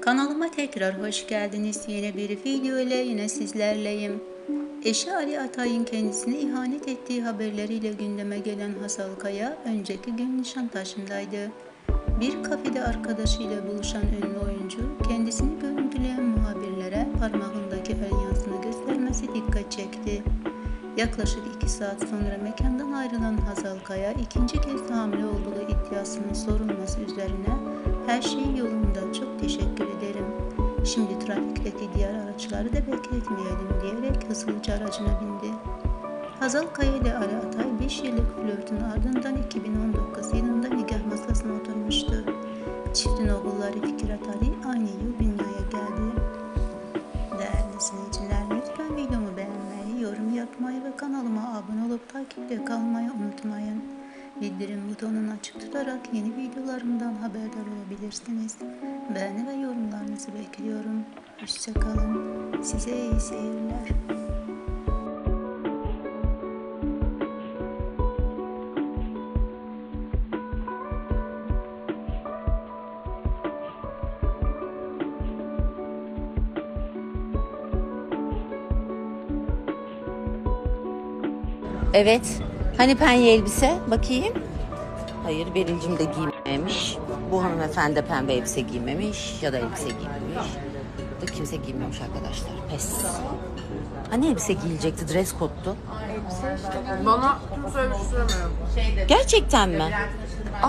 Kanalıma tekrar hoş geldiniz. Yeni bir video ile yine sizlerleyim. Eşi Ali Atay'ın kendisine ihanet ettiği haberleriyle gündeme gelen Hasal Kaya önceki gün Nişantaşı'ndaydı. Bir kafede arkadaşıyla buluşan ünlü oyuncu kendisini görüntüleyen muhabirlere parmağındaki el yansını göstermesi dikkat çekti. Yaklaşık iki saat sonra mekandan ayrılan Hazal Kaya ikinci kez hamile olduğu iddiasının sorulması üzerine her şey yolunda çok teşekkür ederim. Şimdi trafikteki diğer araçları da bekletmeyelim diyerek hızlıca aracına bindi. Hazal Kaya ile Ali Atay 5 yıllık flörtün ardından 2019 yılında nikah masasına oturmuştu. Çiftin oğulları Fikret Ali aynı yıl dünyaya geldi. Değerli izleyiciler lütfen videomu beğenmeyi, yorum yapmayı ve kanalıma abone olup takipte kalmayı unutmayın. Bildirim butonunu açık tutarak yeni videolarımdan haberdar olabilirsiniz. Beğeni ve yorumlarınızı bekliyorum. Hoşçakalın. Size iyi seyirler. Evet. Hani penye elbise? Bakayım. Hayır Beril'cim de giymemiş. Bu hanımefendi de pembe elbise giymemiş ya da elbise giymemiş. Da kimse giymemiş arkadaşlar. Pes. Hani elbise giyilecekti? Dress code'tu. Bana kimse bir şey söylemiyor. Gerçekten mi? Aa,